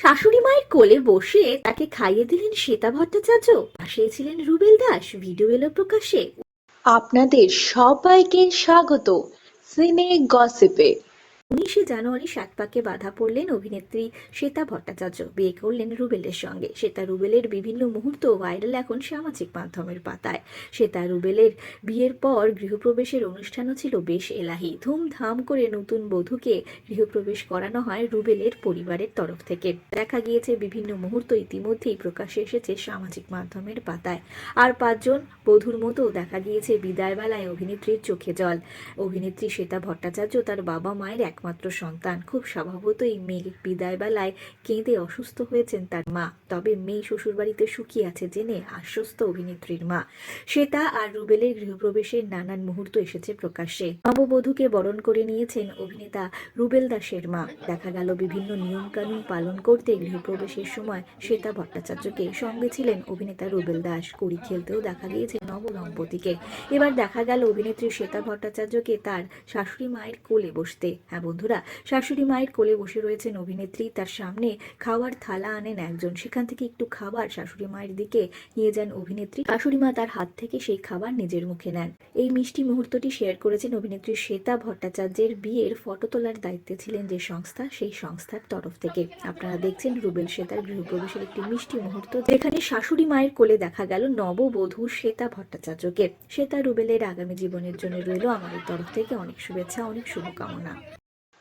শাশুড়ি মায়ের কোলে বসে তাকে খাইয়ে দিলেন শ্বেতা ভট্টাচার্য। পাশে ছিলেন রুবেল দাস, ভিডিও এলো প্রকাশে। আপনাদের সবাইকে স্বাগত। সিনে গসিপে। উনিশে জানুয়ারি সাত পাকে বাধা পড়লেন অভিনেত্রী শ্বেতা ভট্টাচার্য। বিয়ে করলেন রুবেলের সঙ্গে। শ্বেতা রুবেলের বিভিন্ন মুহূর্ত ভাইরাল এখন সামাজিক মাধ্যমের পাতায়। শ্বেতা রুবেলের বিয়ের পর গৃহপ্রবেশের অনুষ্ঠানও ছিল বেশ এলাহি। ধুমধাম করে নতুন বধূকে গৃহপ্রবেশ করানো হয় রুবেলের পরিবারের তরফ থেকে। দেখা গিয়েছে বিভিন্ন মুহূর্ত ইতিমধ্যেই প্রকাশ্যে এসেছে সামাজিক মাধ্যমের পাতায়। আর পাঁচজন বধূর মতো দেখা গিয়েছে বিদায়বেলায় অভিনেত্রীর চোখে জল। অভিনেত্রী শ্বেতা ভট্টাচার্য তার বাবা মায়ের একমাত্র সন্তান। খুব স্বভাবতই মেয়ে বিদায়বেলায় কেঁদে অসুস্থ হয়েছেন তার মা। তবে মেয়ে শ্বশুরবাড়িতে সুখী আছে জেনে আশ্বস্ত অভিনেত্রীর মা। শ্বেতা আর রুবেলের গৃহপ্রবেশের নানান মুহূর্ত এসেছে প্রকাশ্যে। নববধূকে বরণ করে নিয়েছেন অভিনেতা রুবেল দাসের মা। দেখা গেল বিভিন্ন নিয়মকানুন পালন করতে গৃহপ্রবেশের সময় শ্বেতা ভট্টাচার্যকে সঙ্গে ছিলেন অভিনেতা রুবেল দাস। কড়ি খেলতেও দেখা গিয়েছে নব দম্পতিকে এবার দেখা গেল অভিনেত্রী শ্বেতা ভট্টাচার্যকে তার শাশুড়ি মায়ের কোলে বসতে। হ্যাঁ বন্ধুরা, শাশুড়ি মায়ের কোলে বসে রয়েছেন অভিনেত্রী। তার সামনে খাওয়ার থালা আনেন একজন। সেখান থেকে একটু খাবার শাশুড়ি মায়ের দিকে নিয়ে যান অভিনেত্রী। শাশুড়ি মা তার হাত থেকে সেই খাবার নিজের মুখে নেন। এই মিষ্টি মুহূর্তটি শেয়ার করেছেন অভিনেত্রী শ্বেতা ভট্টাচার্যের বিয়ের ফটো তোলার দায়িত্বে ছিলেন যে সংস্থা, সেই সংস্থার তরফ থেকে। আপনারা দেখছেন রুবেল শ্বেতার গৃহপ্রবেশের একটি মিষ্টি মুহূর্ত, যেখানে শাশুড়ি মায়ের কোলে দেখা গেল নববধূ শ্বেতা ভট্টাচার্যকে। শ্বেতা, রুবেলের আগামী জীবনের জন্য রইল আমাদের তরফ থেকে অনেক শুভেচ্ছা, অনেক শুভকামনা।